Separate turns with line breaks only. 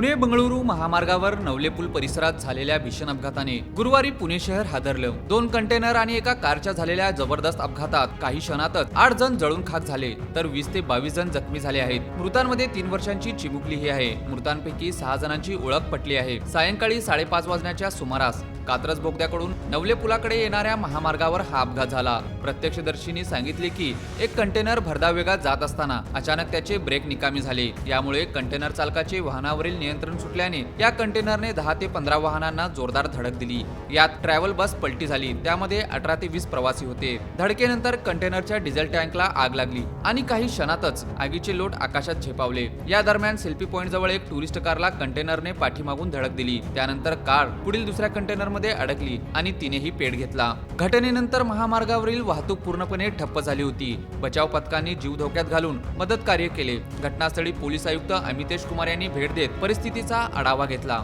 Pune Bengaluru महामार्गावर नवले पूल परिसरात झालेल्या भीषण अपघाताने गुरुवारी पुणे शहर हादरलं. दोन कंटेनर आणि एका कारच्या झालेल्या जबरदस्त अपघातात काही क्षणातच आठ जण जळून खाक झाले तर वीस ते बावीस जण जखमी झाले आहेत. मृतांमध्ये तीन वर्षांची चिमुकली ही आहे. मृतांपैकी सहा जणांची ओळख पटली आहे. सायंकाळी साडेपाच वाजण्याच्या सुमारास कात्रज बोगद्याकडून नवले पुलाकडे येणाऱ्या महामार्गावर हा अपघात झाला. प्रत्यक्षदर्शींनी सांगितले की एक कंटेनर भरधाव वेगात जात असताना अचानक त्याचे ब्रेक निकामी झाले. यामुळे कंटेनर चालकाचे वाहनावरील नियंत्रण सुटल्याने या कंटेनरने दहा ते पंधरा वाहनांना जोरदार धडक दिली. यात ट्रॅव्हल बस पलटी झाली. त्यामध्ये अठरा ते वीस प्रवासी होते. धडकेनंतर कंटेनरच्या डिझेल टँकला आग लागली आणि काही क्षणातच आगीचे लोट आकाशात झेपावले. या दरम्यान सेल्फी पॉइंट जवळ एक टुरिस्ट कारला कंटेनरने पाठीमागून धडक दिली. त्यानंतर कार पुढील दुसऱ्या कंटेनर मध्ये अडकली आणि तिनेही पेट घेतला. घटनेनंतर महामार्गावरील वाहतूक पूर्णपणे ठप्प झाली होती. बचाव पथकांनी जीव धोक्यात घालून मदत कार्य केले. घटनास्थळी पोलीस आयुक्त अमितेश कुमार यांनी भेट देत परिस्थितीचा आढावा घेतला.